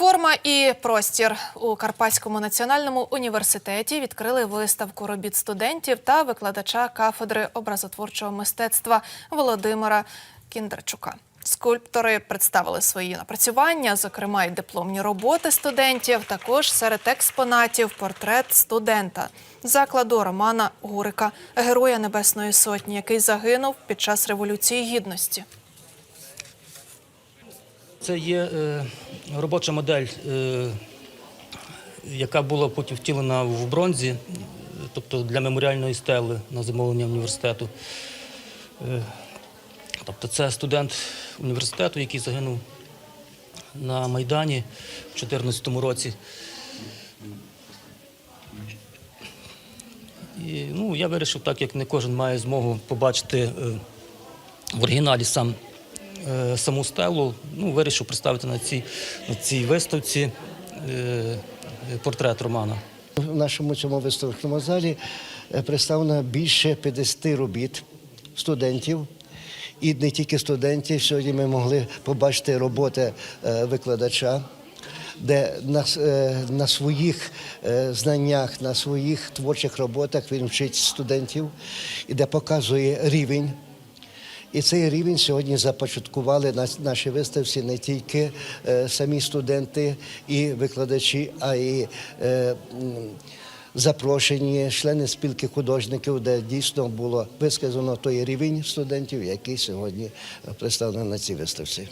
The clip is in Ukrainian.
Форма і простір у Карпатському національному університеті відкрили виставку робіт студентів та викладача кафедри образотворчого мистецтва Володимира Кіндрачука. Скульптори представили свої напрацювання, зокрема й дипломні роботи студентів. Також серед експонатів портрет студента закладу Романа Гурика, героя Небесної Сотні, який загинув під час революції гідності. Це є е, робоча модель, е, яка була потім втілена в бронзі, тобто для меморіальної стели на замовлення університету. Е, тобто це студент університету, який загинув на Майдані в 2014 році. І, ну, я вирішив, так як не кожен має змогу побачити в оригіналі сам саму стелу, ну, вирішив представити на цій, на цій виставці е, портрет Романа. В нашому цьому виставочному залі е, представлено більше 50 робіт студентів. І не тільки студентів. Сьогодні ми могли побачити роботи е, викладача, де на, е, на своїх е, знаннях, на своїх творчих роботах він вчить студентів і де показує рівень. І цей рівень сьогодні започаткували на наші виставці не тільки е, самі студенти і викладачі, а й е, запрошені члени спілки художників, де дійсно було висказано той рівень студентів, який сьогодні представлений на цій виставці.